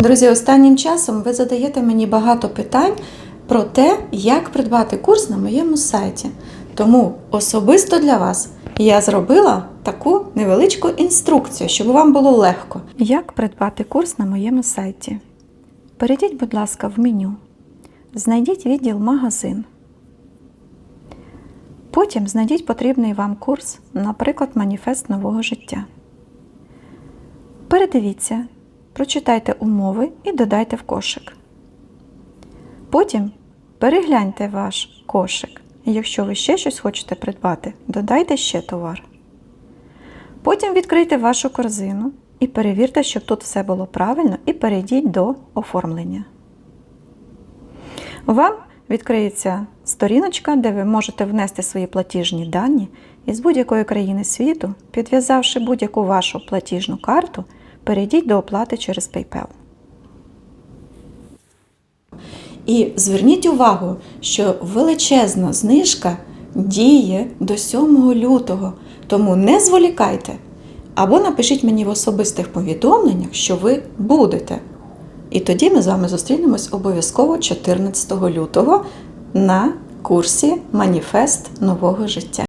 Друзі, останнім часом ви задаєте мені багато питань про те, як придбати курс на моєму сайті. Тому особисто для вас я зробила таку невеличку інструкцію, щоб вам було легко. Як придбати курс на моєму сайті? Перейдіть, будь ласка, в меню. Знайдіть відділ Магазин. Потім знайдіть потрібний вам курс, наприклад, Маніфест нового життя. Передивіться, прочитайте умови і додайте в кошик. Потім перегляньте ваш кошик. Якщо ви ще щось хочете придбати, додайте ще товар. Потім відкрийте вашу корзину і перевірте, щоб тут все було правильно, і перейдіть до оформлення. Вам відкриється сторіночка, де ви можете внести свої платіжні дані із будь-якої країни світу, підв'язавши будь-яку вашу платіжну карту, перейдіть до оплати через PayPal. І зверніть увагу, що величезна знижка діє до 7 лютого, тому не зволікайте. Або напишіть мені в особистих повідомленнях, що ви будете. І тоді ми з вами зустрінемось обов'язково 14 лютого на курсі Маніфест нового життя.